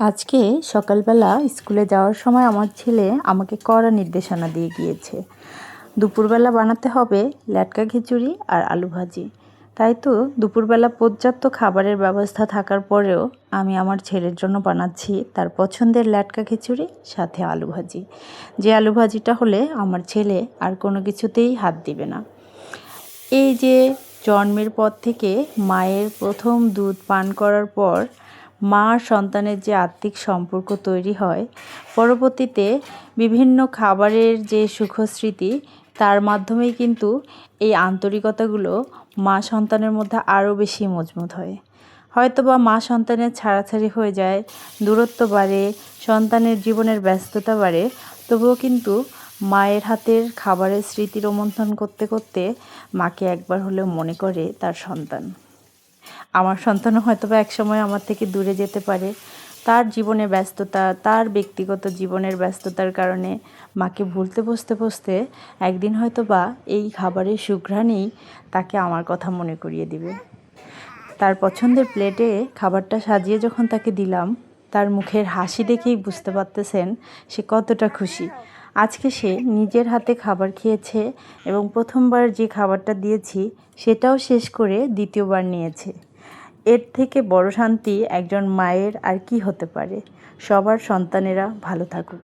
আজকে সকালবেলা স্কুলে যাওয়ার সময় আমার ছেলে আমাকে কড়া নির্দেশনা দিয়ে গিয়েছে। দুপুরবেলা বানাতে হবে ল্যাটকা খিচুড়ি আর আলু ভাজি। তাই তো দুপুরবেলা পর্যাপ্ত খাবারের ব্যবস্থা থাকার পরেও আমি আমার ছেলের জন্য বানাচ্ছি তার পছন্দের ল্যাটকা খিচুড়ি, সাথে আলু ভাজি। যে আলু ভাজিটা হলে আমার ছেলে আর কোনো কিছুতেই হাত দিবে না। এই যে জন্মের পর থেকে মায়ের প্রথম দুধ পান করার পর মা সন্তানের যে আত্মিক সম্পর্ক তৈরি হয়, পরবর্তীতে বিভিন্ন খাবারের যে সুখস্মৃতি, তার মাধ্যমেই কিন্তু এই আন্তরিকতাগুলো মা সন্তানের মধ্যে আরও বেশি মজবুত হয়। হয়তো বা মা সন্তানের ছাড়াছাড়ি হয়ে যায়, দূরত্ব বাড়ে, সন্তানের জীবনের ব্যস্ততা বাড়ে, তবুও কিন্তু মায়ের হাতের খাবারের স্মৃতি রোমন্থন করতে করতে মাকে একবার হলেও মনে করে তার সন্তান। আমার সন্তানও হয়তো বা একসময় আমার থেকে দূরে যেতে পারে। তার জীবনে ব্যস্ততা, তার ব্যক্তিগত জীবনের ব্যস্ততার কারণে মাকে ভুলতে বসতে বসতে একদিন হয়তো বা এই খাবারের সুঘ্রাণেই তাকে আমার কথা মনে করিয়ে দিবে। তার পছন্দের প্লেটে খাবারটা সাজিয়ে যখন তাকে দিলাম, তার মুখের হাসি দেখেই বুঝতে পারতেছেন সে কতটা খুশি। আজকে সে নিজের হাতে খাবার খেয়েছে এবং প্রথমবার যে খাবারটা দিয়েছি, সেটাও শেষ করে দ্বিতীয়বার নিয়েছে। এর থেকে বড় শান্তি একজন মায়ের আর কি হতে পারে? সবার সন্তানেরা ভালো থাকুক।